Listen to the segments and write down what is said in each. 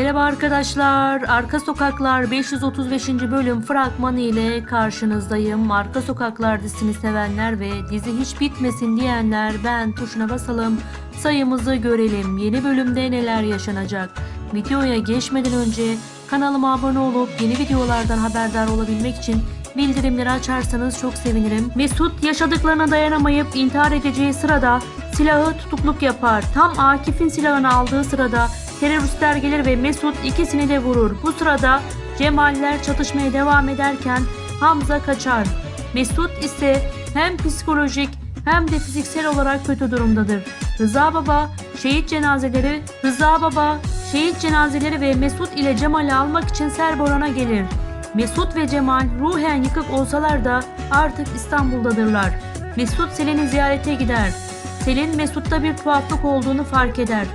Merhaba arkadaşlar. Arka Sokaklar 535. bölüm fragmanı ile karşınızdayım. Arka Sokaklar dizisini sevenler ve dizi hiç bitmesin diyenler ben tuşuna basalım. Sayımızı görelim. Yeni bölümde neler yaşanacak? Videoya geçmeden önce kanalıma abone olup yeni videolardan haberdar olabilmek için bildirimleri açarsanız çok sevinirim. Mesut yaşadıklarına dayanamayıp intihar edeceği sırada silahı tutukluk yapar. Tam Akif'in silahını aldığı sırada teröristler gelir ve Mesut ikisini de vurur. Bu sırada Cemaller çatışmaya devam ederken Hamza kaçar. Mesut ise hem psikolojik hem de fiziksel olarak kötü durumdadır. Rıza Baba şehit cenazeleri Rıza Baba şehit cenazeleri ve Mesut ile Cemal'i almak için Serboran'a gelir. Mesut ve Cemal ruhen yıkık olsalar da artık İstanbul'dadırlar. Mesut Selin'i ziyarete gider. Selin Mesut'ta bir tuhaflık olduğunu fark eder.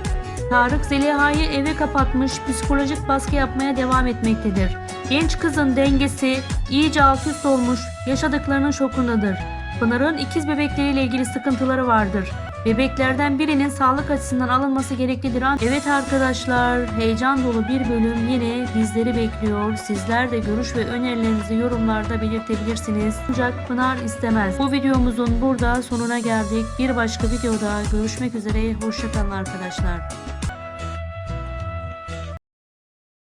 Tarık Zeliha'yı eve kapatmış psikolojik baskı yapmaya devam etmektedir. Genç kızın dengesi iyice alt olmuş, yaşadıklarının şokundadır. Pınar'ın ikiz bebekleriyle ilgili sıkıntıları vardır. Bebeklerden birinin sağlık açısından alınması gereklidir. Evet arkadaşlar, heyecan dolu bir bölüm yine bizleri bekliyor. Sizler de görüş ve önerilerinizi yorumlarda belirtebilirsiniz. Ancak Pınar istemez. Bu videomuzun burada sonuna geldik. Bir başka videoda görüşmek üzere. Hoşçakalın arkadaşlar.